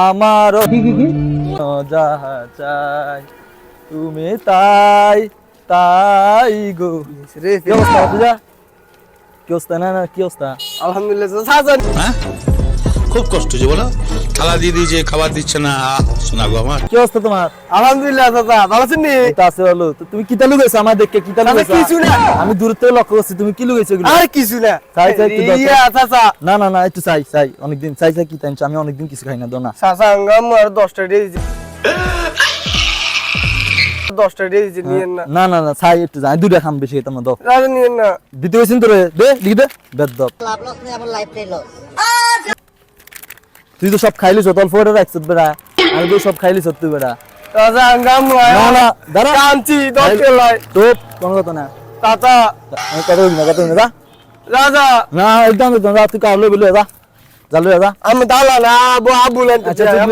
আমার যাহা চাই তুমি তাই তাই গো। রে। কি অবস্থা পূজা? কি অবস্থা? না না কি অবস্থা? আলহামদুলিল্লাহ সাজান। হ্যাঁ? খুব কষ্ট যে বলো। থালা দিয়ে দিয়েছে খাবার দিচ্ছে না শোনা গো আমার। কি অবস্থা তোমার? আলহামদুলিল্লাহ চাচা ভালো আছেন নি? এটা আছে ভালো। তো তুমি কিতা লুকাইছো আমার দেখে কিতা আমি লুকাইছো কিছু না। আমি দূর থেকে লক্ষ্য করছি তুমি কি লুকাইছো এগুলো? আর কিছু না। চাই, চাই, একটু দাও, না না না একটু চাই চাই অনেকদিন চাই চাই কি টাইমছে আমি অনেকদিন কিছু খাই না দো না। চাচা আঙ্গাম আর দশটা দিয়ে দশটা দিয়ে দিয়েছি না। না না না চাই একটু যাই দুটা খাম বেশি না দাও। রাজা না। দিতে হয়েছেন তোরে? দে লিখি দে। বেদ দাও লাভ লস নেই আমার লাইফটাই লস তুই তো সব খাইলিস অল্প করে রাখছ বেড়া। আমি তো সব খাইলিস তুই বেড়া। রাজা আঙ্গাম না না দাঁড়া। কাঞ্চি দশটা লাই তো কোনো কথা না। চাচা। আমি কথা বলি না কথা বলি না যা। রাজা। না একদম একদম যা তুই কাউলে বলে যা। জালো যা আমি দালা না লেন। আচ্ছা তুই যা,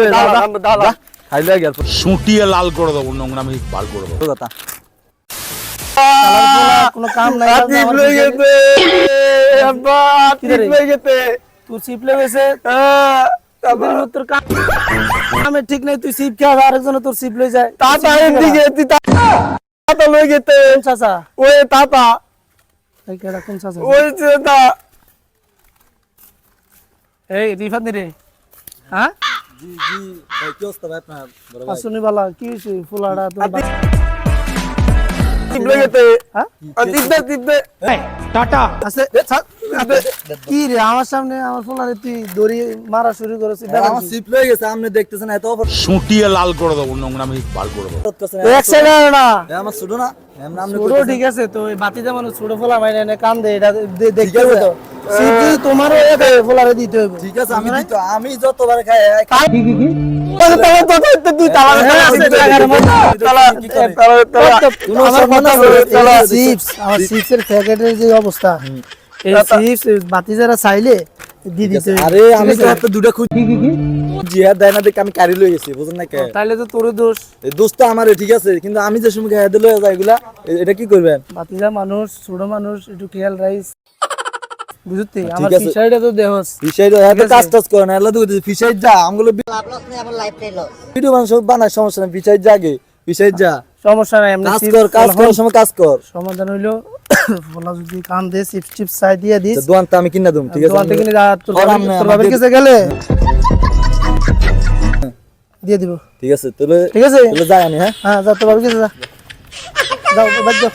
আমি দালা খাইলে গেল। সুটিয়ে লাল করে দেবো নোংরামি বার করে দেবো। কথা। কোনো কাম নাই টিপ আব্বা টিপ লেগেছে হ্যাঁ, তোর কাম কামে ঠিক নাই তুই সিপ খেয়ে আরেকজন তোর সিপ লই যায় তাতা এদিকে তুই তাতা লই গেছে কোন চাচা ওই তাতা এই কেডা কোন চাচা ওই যে তা এই রিফাত নি রে হ্যাঁ জি জি ভাই কি অবস্থা ভাই আপনার বড় ভাই আসুনি বালা কি হইছে ফুলাড়া তোর বা- টিপ লই গেছে হ্যাঁ টিপ দে টিপ আছে কি রে আমার সামনে আমার ফুলারে তুই দড়ি মারা শুরু করেছিস আমার সিপ লয়ে গেছে আপনি দেখতেছেন এত অফার সুটিয়ে লাল করে দেবো বার করে দেবো। এক সাইড না। আমার ছোট না। ছোট ঠিক আছে তো বাতিতে মানুষ যেমন ছোট ফোলা মাইনে কান দে এটা দেখতে। তো। সিপ যদি তোমারও এক ফোলারে দিতে হবে ঠিক আছে আমি দিত যতবার খাই কি কি কি? অবস্থা। বাতি যারা চাইলে দি দিতে হবে। আরে আমি ঠিক তো আছে? একটা দুটা খুঁজি কি কি কি? জিহাদ দেয় না দেখে আমি কারি লয়ে গেছি বুঝেন না কে? তাইলে তো তোর দোষ। এই দোস্ত আমার ঠিক আছে। কিন্তু আমি যে সময় খাইয়া দিলে এগুলা এটা কি করবেন? বাতিজা মানুষ ছোট মানুষ একটু খেয়াল রাইস বুঝতে? আমার আছে। তো দেহস ফিশাই এত কাজ টাজ করে না। এলা দুই ফিশাই যা আমগুলো লাভ লস নেই আমার লাইফটাই লস। ভিডিও মানুষ বানায় সমস্যা নাই ফিশাই যা সমস্যা নাই এমনি কাজ কর কাজ এখন সময় কাজ কর। সমাধান হইল। বলা যদি কান দে চিপস চিপস চাই দিয়ে দিস। আচ্ছা, আমি কিনা দুম ঠিক আছে? দোকান থেকে তোর বাবার- কাছে গেলে। দিয়ে দিব। ঠিক আছে তাহলে ঠিক আছে? তাহলে যাই আমি হ্যাঁ? হ্যাঁ যা তোর বাবার কাছে যা। যাও বাদ যাও